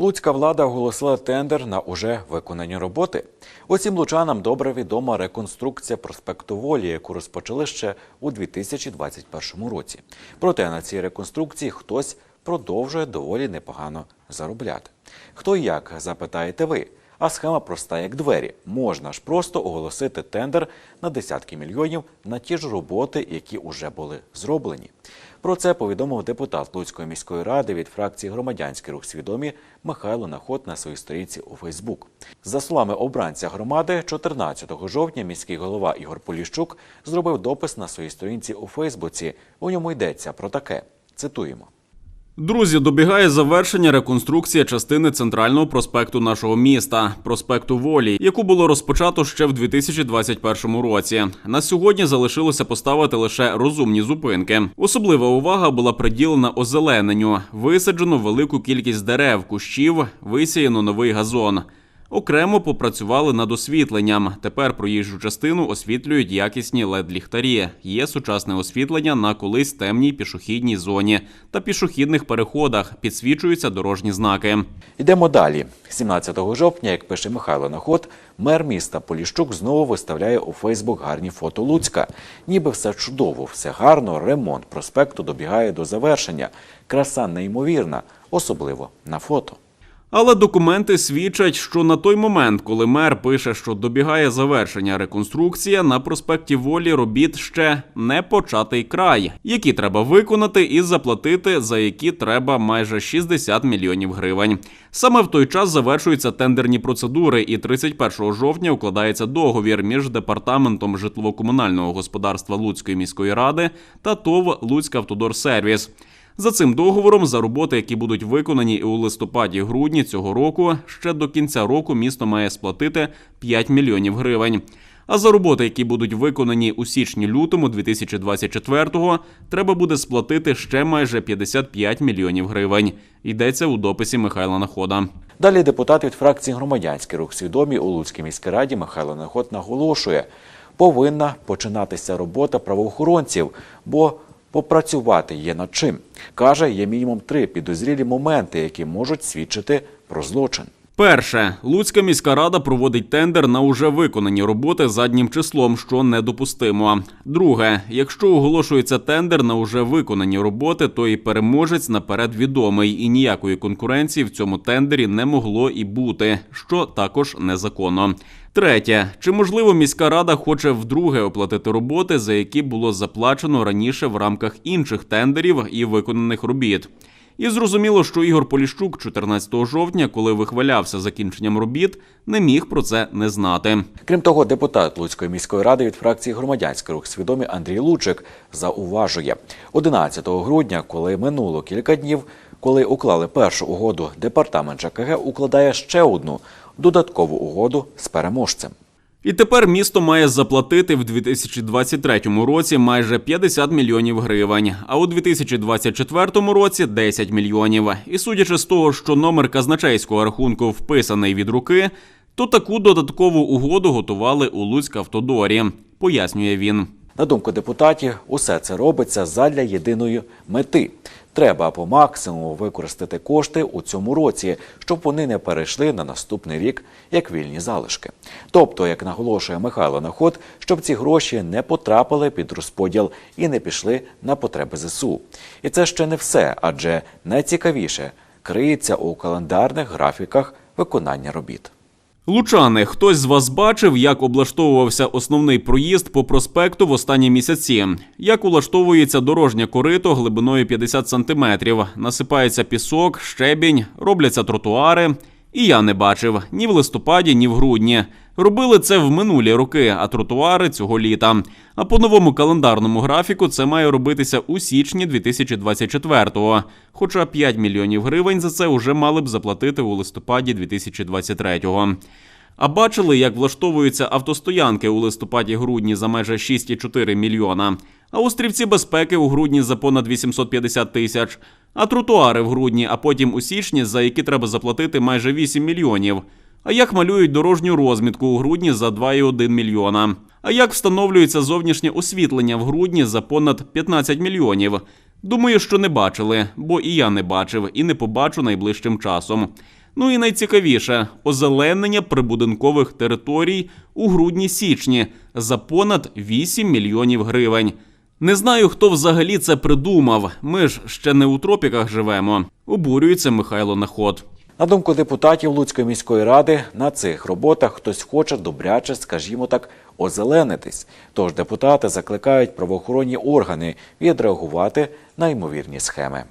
Луцька влада оголосила тендер на уже виконані роботи. Усім лучанам добре відома реконструкція проспекту Волі, яку розпочали ще у 2021 році. Проте на цій реконструкції хтось продовжує доволі непогано заробляти. Хто і як запитаєте ви? А схема проста як двері. Можна ж просто оголосити тендер на десятки мільйонів на ті ж роботи, які вже були зроблені. Про це повідомив депутат Луцької міської ради від фракції Громадянський рух свідомі Михайло Наход на своїй сторінці у Фейсбук. За словами обранця громади, 14 жовтня міський голова Ігор Поліщук зробив допис на своїй сторінці у Фейсбуці. У ньому йдеться про таке. Цитуємо. Друзі, добігає завершення реконструкція частини центрального проспекту нашого міста, проспекту Волі, яку було розпочато ще в 2021 році. На сьогодні залишилося поставити лише розумні зупинки. Особлива увага була приділена озелененню. Висаджено велику кількість дерев, кущів, висіяно новий газон. Окремо попрацювали над освітленням. Тепер проїжджу частину освітлюють якісні led ліхтарі Є сучасне освітлення на колись темній пішохідній зоні та пішохідних переходах. Підсвічуються дорожні знаки. Йдемо далі. 17 жовтня, як пише Михайло Наход, мер міста Поліщук знову виставляє у Фейсбук гарні фото Луцька. Ніби все чудово, все гарно, ремонт проспекту добігає до завершення. Краса неймовірна, особливо на фото. Але документи свідчать, що на той момент, коли мер пише, що добігає завершення реконструкція, на проспекті Волі робіт ще не початий край, які треба виконати і заплатити, за які треба майже 60 мільйонів гривень. Саме в той час завершуються тендерні процедури, і 31 жовтня укладається договір між департаментом житлово-комунального господарства Луцької міської ради та ТОВ Луцька Автодорсервіс. За цим договором, за роботи, які будуть виконані у листопаді-грудні цього року, ще до кінця року місто має сплатити 5 мільйонів гривень. А за роботи, які будуть виконані у січні-лютому 2024-го, треба буде сплатити ще майже 55 мільйонів гривень. Йдеться у дописі Михайла Находа. Далі депутат від фракції Громадянський рух свідомі у Луцькій міській раді Михайло Наход наголошує, повинна починатися робота правоохоронців, бо попрацювати є над чим. Каже, є мінімум три підозрілі моменти, які можуть свідчити про злочин. Перше, Луцька міська рада проводить тендер на уже виконані роботи заднім числом, що недопустимо. Друге, якщо оголошується тендер на уже виконані роботи, то і переможець наперед відомий, і ніякої конкуренції в цьому тендері не могло і бути, що також незаконно. Третє, чи можливо міська рада хоче вдруге оплатити роботи, за які було заплачено раніше в рамках інших тендерів і виконаних робіт? І зрозуміло, що Ігор Поліщук 14 жовтня, коли вихвалявся закінченням робіт, не міг про це не знати. Крім того, депутат Луцької міської ради від фракції Громадянський рух свідомі Андрій Лучик зауважує 11 грудня, коли минуло кілька днів, коли уклали першу угоду, департамент ЖКГ укладає ще одну додаткову угоду з переможцем. І тепер місто має заплатити в 2023 році майже 50 мільйонів гривень, а у 2024 році 10 мільйонів. І судячи з того, що номер казначейського рахунку вписаний від руки, то таку додаткову угоду готували у Луцькавтодорі, пояснює він. На думку депутатів, усе це робиться задля єдиної мети. Треба по максимуму використати кошти у цьому році, щоб вони не перейшли на наступний рік як вільні залишки. Тобто, як наголошує Михайло Наход, щоб ці гроші не потрапили під розподіл і не пішли на потреби ЗСУ. І це ще не все, адже найцікавіше криється у календарних графіках виконання робіт. Лучани, хтось з вас бачив, як облаштовувався основний проїзд по проспекту в останні місяці? Як улаштовується дорожнє корито глибиною 50 сантиметрів? Насипається пісок, щебінь, робляться тротуари. І я не бачив ні в листопаді, ні в грудні. Робили це в минулі роки, а тротуари цього літа. А по новому календарному графіку це має робитися у січні 2024-го. Хоча 5 мільйонів гривень за це вже мали б заплатити у листопаді 2023-го. А бачили, як влаштовуються автостоянки у листопаді-грудні за майже 6,4 мільйона, а острівці безпеки у грудні за понад 850 тисяч, а тротуари в грудні, а потім у січні, за які треба заплатити майже 8 мільйонів. А як малюють дорожню розмітку у грудні за 2,1 мільйона? А як встановлюється зовнішнє освітлення в грудні за понад 15 мільйонів? Думаю, що не бачили, бо і я не бачив, і не побачу найближчим часом. Ну і найцікавіше озеленення прибудинкових територій у грудні-січні за понад 8 мільйонів гривень. Не знаю, хто взагалі це придумав. Ми ж ще не у тропіках живемо. Обурюється Михайло Наход. На думку депутатів Луцької міської ради, на цих роботах хтось хоче добряче, скажімо так, озеленитись. Тож депутати закликають правоохоронні органи відреагувати на ймовірні схеми.